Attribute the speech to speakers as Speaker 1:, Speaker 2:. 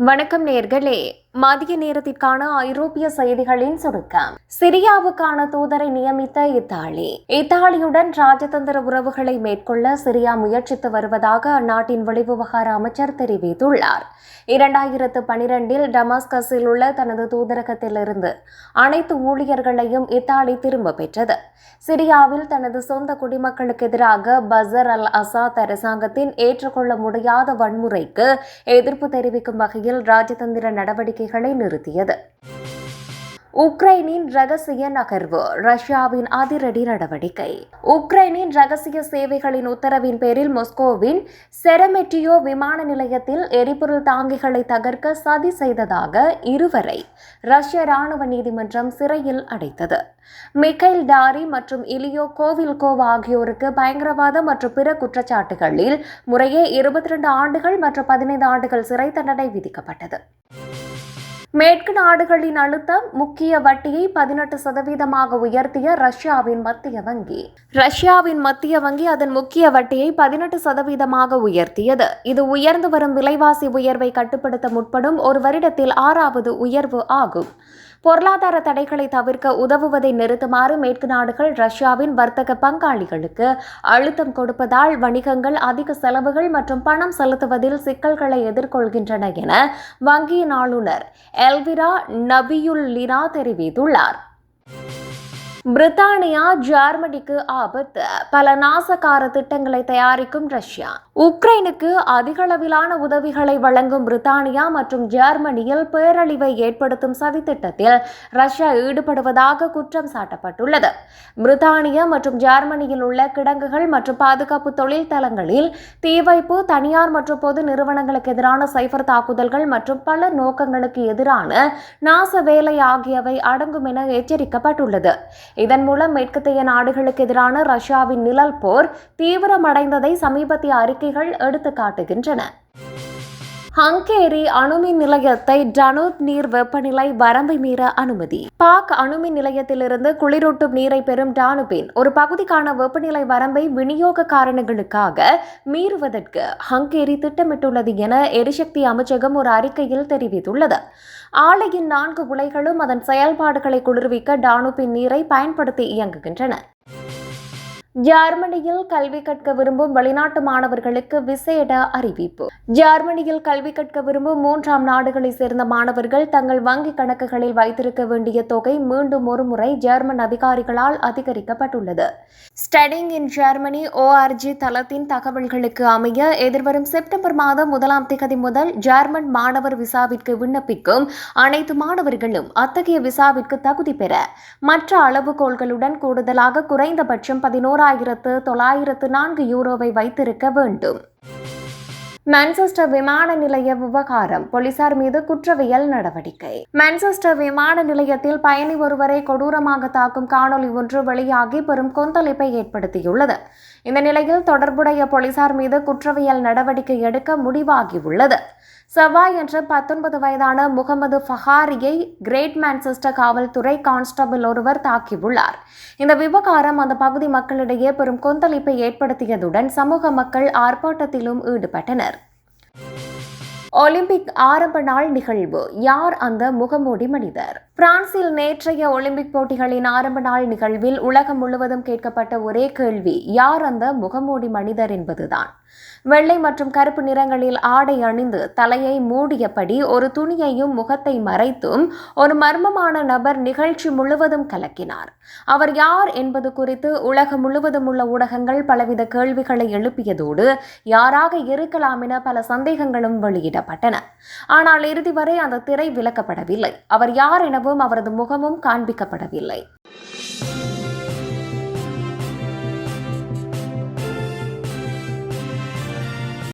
Speaker 1: வணக்கம் நேர்களே. மதிய நேரத்திற்கான ஐரோப்பிய செய்திகளின் சுருக்கம். சிரியாவுக்கான தூதரை நியமித்த இத்தாலி. இத்தாலியுடன் ராஜதந்திர உறவுகளை மேற்கொள்ள சிரியா முயற்சித்து வருவதாக அந்நாட்டின் வெளிவிவகார அமைச்சர் தெரிவித்துள்ளார். இரண்டாயிரத்து பனிரெண்டில் டமாஸ்கஸில் உள்ள தனது தூதரகத்திலிருந்து அனைத்து ஊழியர்களையும் இத்தாலி திரும்ப பெற்றது. சிரியாவில் தனது சொந்த குடிமக்களுக்கு எதிராக பசர் அல் அசாத் அரசாங்கத்தின் ஏற்றுக்கொள்ள முடியாத வன்முறைக்கு எதிர்ப்பு தெரிவிக்கும் வகையில் ராஜதந்திர நடவடிக்கை பணிகளை நிறுத்தியது. உக்ரைனின் ரகசிய நகர்வு ரஷ்யாவின் அதிரடி நடவடிக்கை. உக்ரைனின் ரகசிய சேவைகளின் உத்தரவின் பேரில் மொஸ்கோவின் செரமெட்டியோ விமான நிலையத்தில் எரிபொருள் தாங்கிகளை தகர்க்க சதி செய்ததாக இருவரை ரஷ்ய ராணுவ நீதிமன்றம் சிறையில் அடைத்தது. மிக்கைல் டாரி மற்றும் இலியோ கோவில்கோவ் ஆகியோருக்கு பயங்கரவாதம் மற்றும் பிற குற்றச்சாட்டுகளில் முறையே இருபத்தி ரெண்டு ஆண்டுகள் மற்றும் பதினைந்து ஆண்டுகள் சிறை தண்டனை விதிக்கப்பட்டது. மேற்கு நாடுகளின் அழுத்தம் முக்கிய வட்டியை பதினெட்டு சதவீதமாக உயர்த்திய ரஷ்யாவின் மத்திய வங்கி. ரஷ்யாவின் மத்திய வங்கி அதன் முக்கிய வட்டியை பதினெட்டு சதவீதமாக உயர்த்தியது. இது உயர்ந்து வரும் விலைவாசி உயர்வை கட்டுப்படுத்த முற்படும் ஒரு வருடத்தில் ஆறாவது உயர்வு ஆகும். பொருளாதார தடைகளை தவிர்க்க உதவுவதை நிறுத்துமாறு மேற்கு நாடுகள் ரஷ்யாவின் வர்த்தக பங்காளிகளுக்கு அழுத்தம் கொடுப்பதால் வணிகங்கள் அதிக செலவுகள் மற்றும் பணம் செலுத்துவதில் சிக்கல்களை எதிர்கொள்கின்றன என வங்கியின் ஆளுநர் எல்விரா நபியுல்லினா தெரிவித்துள்ளார். பிரித்தானியா ஜெர்மனிக்கு ஆபத்து. பல நாசகார திட்டங்களை தயாரிக்கும் ரஷ்யா. உக்ரைனுக்கு அதிகளவிலான உதவிகளை வழங்கும் பிரித்தானியா மற்றும் ஜெர்மனியில் பேரழிவை ஏற்படுத்தும் சதித்திட்டத்தில் ரஷ்யா ஈடுபடுவதாக குற்றம் சாட்டப்பட்டுள்ளது. பிரித்தானியா மற்றும் ஜெர்மனியில் உள்ள கிடங்குகள் மற்றும் பாதுகாப்பு தொழில் தளங்களில் தீவைப்பு தனியார் மற்றும் பொது நிறுவனங்களுக்கு எதிரான சைபர் தாக்குதல்கள் மற்றும் பல நோக்கங்களுக்கு எதிரான நாச வேலை ஆகியவை அடங்கும் என எச்சரிக்கப்பட்டுள்ளது. இதன் மூலம் மேற்கத்தைய நாடுகளுக்கு எதிரான ரஷ்யாவின் நிழல் போர் தீவிரமடைந்ததை சமீபத்திய அறிக்கைகள் எடுத்து காட்டுகின்றன ஹங்கேரி அணுமின் நிலையத்தை டனூப் நீர் வெப்பநிலை வரம்பை மீற அனுமதி. பாக் அணுமின் நிலையத்திலிருந்து குளிரூட்டும் நீரை பெறும் டானுபின் ஒரு பகுதிக்கான வெப்பநிலை வரம்பை விநியோக காரணங்களுக்காக மீறுவதற்கு ஹங்கேரி திட்டமிட்டுள்ளது என எரிசக்தி அமைச்சகம் ஒரு அறிக்கையில் தெரிவித்துள்ளது. ஆலையின் நான்கு உலைகளும் அதன் செயல்பாடுகளை குளிர்விக்க டானுபின் நீரை பயன்படுத்தி இயங்குகின்றன. ஜெர்மனியில் கல்வி கற்க விரும்பும் வெளிநாட்டு மாணவர்களுக்கு விசேட அறிவிப்பு. ஜெர்மனியில் கல்வி கற்க விரும்பும் மூன்றாம் நாடுகளை சேர்ந்த மாணவர்கள் தங்கள் வங்கி கணக்குகளில் வைத்திருக்க வேண்டிய தொகை மீண்டும் ஒருமுறை ஜெர்மன் அதிகாரிகளால் அதிகரிக்கப்பட்டுள்ளது. ஸ்டடிங் இன் ஜெர்மனி ஓஆர்ஜி தளத்தின் தகவல்களுக்கு அமைய எதிர்வரும் செப்டம்பர் மாதம் முதலாம் திகதி முதல் ஜெர்மன் மாணவர் விசாவிற்கு விண்ணப்பிக்கும் அனைத்து மாணவர்களும் அத்தகைய விசாவிற்கு தகுதி பெற மற்ற அளவுகோள்களுடன் கூடுதலாக குறைந்தபட்சம் பதினோரா ஒன்பதாயிரத்து தொள்ளாயிரத்து நான்கு யூரோவை வைத்திருக்க வேண்டும். மான்செஸ்டர் விமான நிலைய விவகாரம். போலீசார் மீது குற்றவியல் நடவடிக்கை. மான்செஸ்டர் விமான நிலையத்தில் பயணி ஒருவரை கொடூரமாக தாக்கும் காணொலி ஒன்று வெளியாகி பெரும் கொந்தளிப்பை ஏற்படுத்தியுள்ளது. இந்த நிலையில் தொடர்புடைய போலீசார் மீது குற்றவியல் நடவடிக்கை எடுக்க முடிவாகியுள்ளது. செவ்வாய் என்ற பத்தொன்பது வயதான முகமது ஃபஹாரியை கிரேட் மான்செஸ்டர் காவல்துறை கான்ஸ்டபிள் ஒருவர் தாக்கியுள்ளார். இந்த விவகாரம் அந்த பகுதி மக்களிடையே பெரும் கொந்தளிப்பை ஏற்படுத்தியதுடன் சமூக மக்கள் ஆர்ப்பாட்டத்திலும் ஈடுபட்டனர். ஒலிம்பிக் ஆரம்ப நாள் நிகழ்வு யார் அந்த முகமூடி மனிதர்? பிரான்சில் நேற்றைய ஒலிம்பிக் போட்டிகளின் ஆரம்ப நாள் நிகழ்வில் உலகம் முழுவதும் கேட்கப்பட்ட ஒரே கேள்வி யார் அந்த முகமூடி மனிதர் என்பதுதான். வெள்ளை மற்றும் கருப்பு நிறங்களில் ஆடை அணிந்து தலையை மூடியபடி ஒரு துணியையும் முகத்தை மறைத்தும் ஒரு மர்மமான நபர் நிகழ்ச்சி முழுவதும் கலக்கினார். அவர் யார் என்பது குறித்து உலகம் முழுவதும் உள்ள ஊடகங்கள் பலவித கேள்விகளை எழுப்பியதோடு யாராக இருக்கலாம் என பல சந்தேகங்களும் வெளியிடப்பட்டன. ஆனால் இறுதி வரை அந்த திரை விலக்கப்படவில்லை அவர் யார் எனவும் அவரது முகமும் காண்பிக்கப்படவில்லை.